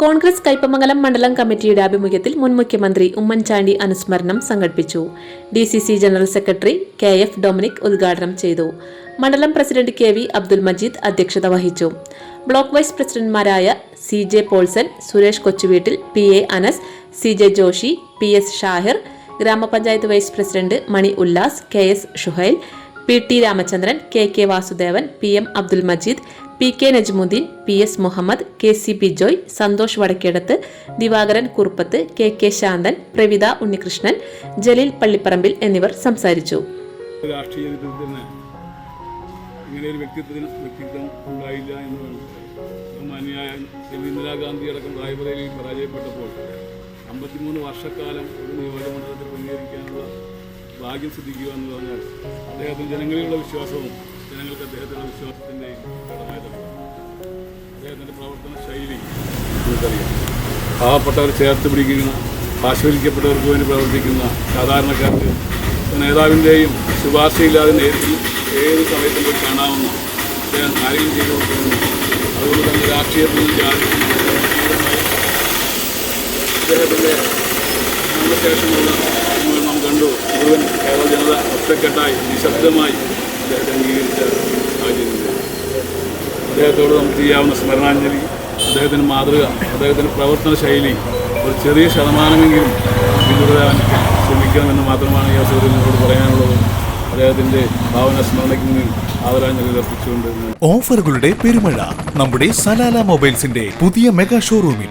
കോൺഗ്രസ് കൈപ്പമംഗലം മണ്ഡലം കമ്മിറ്റിയുടെ ആഭിമുഖ്യത്തിൽ മുൻ മുഖ്യമന്ത്രി ഉമ്മൻചാണ്ടി അനുസ്മരണം സംഘടിപ്പിച്ചു. D C C general secretary K F Dominic ഉദ്ഘാടനം ചെയ്തു. മണ്ഡലം president K V Abdul Majeed അധ്യക്ഷത വഹിച്ചു. ബ്ലോക്ക് വൈസ് പ്രസിഡന്റുമാരായ C J Paulson Suresh Kochuveettil P A Anas C J Joshi P S Shahir grama panchayat vice president Mani Ullas K S Shuhail P T Ramachandran K K Vasudevan P M Abdul Majeed P K Najmuddin P S Muhammad K C Bijoy Santhosh Vadakkedath Divakaran Kuruppath K K Santhan Pravitha Unnikrishnan Jaleel Pallipparambil എന്നിവർ സംസാരിച്ചു. ഒരു ഉണ്ടായില്ല ബഹുമാനിയായ അമ്പത്തിമൂന്ന് വർഷക്കാലം ഒരു നിയോജകമണ്ഡലത്തിൽ പ്രതികരിക്കാനുള്ള ഭാഗ്യം സിദ്ധിക്കുക എന്ന് പറഞ്ഞാൽ അദ്ദേഹത്തിന് ജനങ്ങളിലുള്ള വിശ്വാസവും ജനങ്ങൾക്ക് അദ്ദേഹത്തിന്റെ വിശ്വാസത്തിന്റെയും അദ്ദേഹത്തിന്റെ പ്രവർത്തന ശൈലി നമുക്കറിയാം. പാവപ്പെട്ടവർ ചേർത്ത് പിടിക്കുന്ന പാർശ്വവൽക്കപ്പെട്ടവർക്ക് വേണ്ടി പ്രവർത്തിക്കുന്ന സാധാരണക്കാർക്ക് നേതാവിന്റെയും ശുപാർശയില്ലാതെ നേരിട്ട് ഏത് സമയത്തും പോയി കാണാവുന്ന അദ്ദേഹം കാര്യങ്ങൾ ചെയ്തു കൊടുക്കുന്നു അതുകൊണ്ട് തന്നെ രാഷ്ട്രീയത്തിൽ നിന്ന് അദ്ദേഹത്തിന്റെ ശേഷമുള്ള നമ്മൾ നാം കണ്ടു. മുഴുവൻ കേരള ജനത ഒറ്റക്കെട്ടായി നിശബ്ദമായി അദ്ദേഹത്തോട് നമുക്ക് ചെയ്യാവുന്ന സ്മരണാഞ്ജലി അദ്ദേഹത്തിന്റെ മാതൃക അദ്ദേഹത്തിന്റെ പ്രവർത്തന ശൈലി ഒരു ചെറിയ ശതമാനമെങ്കിലും പിന്തുടരാൻ ശ്രമിക്കണമെന്ന് മാത്രമാണ് ഈ അവസരത്തിൽ നിങ്ങളോട് പറയാനുള്ളത്. അദ്ദേഹത്തിന്റെ ഭാവന സ്മരണയ്ക്ക് ആദരാഞ്ജലി അർപ്പിച്ചുകൊണ്ട് ഓഫറുകളുടെ പെരുമഴ നമ്മുടെ സലാല മൊബൈൽസിന്റെ പുതിയ മെഗാ ഷോറൂമിൽ